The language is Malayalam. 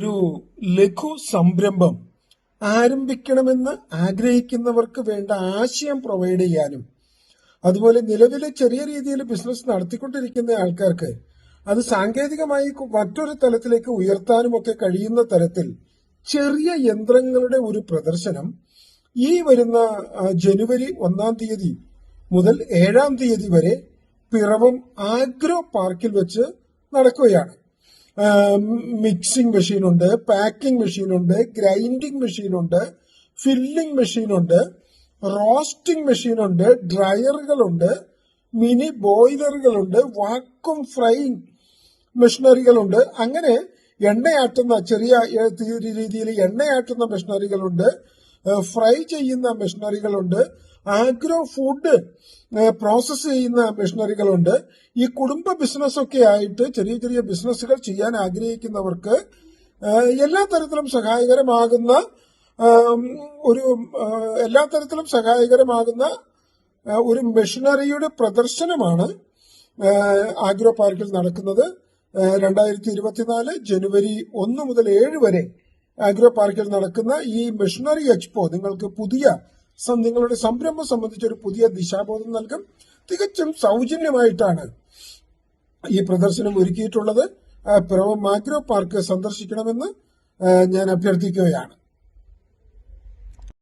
ഒരു ലഘു സംരംഭം ആരംഭിക്കണമെന്ന് ആഗ്രഹിക്കുന്നവർക്ക് വേണ്ട ആശയം പ്രൊവൈഡ് ചെയ്യാനും അതുപോലെ നിലവിലെ ചെറിയ രീതിയിൽ ബിസിനസ് നടത്തിക്കൊണ്ടിരിക്കുന്ന ആൾക്കാർക്ക് അത് സാങ്കേതികമായി മറ്റൊരു തലത്തിലേക്ക് ഉയർത്താനും ഒക്കെ കഴിയുന്ന തരത്തിൽ ചെറിയ യന്ത്രങ്ങളുടെ ഒരു പ്രദർശനം ഈ വരുന്ന ജനുവരി ഒന്നാം തീയതി മുതൽ ഏഴാം തീയതി വരെ പിറവം ആഗ്രോ പാർക്കിൽ വെച്ച് നടക്കുകയാണ്. മിക്സിംഗ് മെഷീനുണ്ട് പാക്കിംഗ് മെഷീനുണ്ട് ഗ്രൈൻഡിംഗ് മെഷീനുണ്ട് ഫില്ലിംഗ് മെഷീനുണ്ട് റോസ്റ്റിംഗ് മെഷീനുണ്ട് ഡ്രയറുകളുണ്ട് മിനി ബോയിലറുകളുണ്ട് വാക്വം ഫ്രൈയിങ് മെഷീനറികളുണ്ട് അങ്ങനെ എണ്ണയാട്ടുന്ന ചെറിയ രീതിയിൽ എണ്ണയാട്ടുന്ന മെഷീനറികളുണ്ട് ഫ്രൈ ചെയ്യുന്ന മെഷീനറികളുണ്ട്. ആഗ്രോ ഫുഡ് പ്രോസസ് ചെയ്യുന്ന മെഷീനറികളുണ്ട്. ഈ കുടുംബ ബിസിനസ് ഒക്കെ ആയിട്ട് ചെറിയ ചെറിയ ബിസിനസ്സുകൾ ചെയ്യാൻ ആഗ്രഹിക്കുന്നവർക്ക് എല്ലാ തരത്തിലും സഹായകരമാകുന്ന ഒരു എല്ലാ തരത്തിലും സഹായകരമാകുന്ന ഒരു മെഷീനറിയുടെ പ്രദർശനമാണ് ആഗ്രോ പാർക്കിൽ നടക്കുന്നത്. രണ്ടായിരത്തി ഇരുപത്തിനാല് ജനുവരി ഒന്ന് മുതൽ ഏഴ് വരെ ആഗ്രോ പാർക്കിൽ നടക്കുന്ന ഈ മെഷീനറി എക്സ്പോ നിങ്ങൾക്ക് പുതിയ നിങ്ങളുടെ സംരംഭം സംബന്ധിച്ച ഒരു പുതിയ ദിശാബോധം നൽകും. തികച്ചും സൗജന്യമായിട്ടാണ് ഈ പ്രദർശനം ഒരുക്കിയിട്ടുള്ളത്. ആഗ്രോ പാർക്ക് സന്ദർശിക്കണമെന്ന് ഞാൻ അഭ്യർത്ഥിക്കുകയാണ്.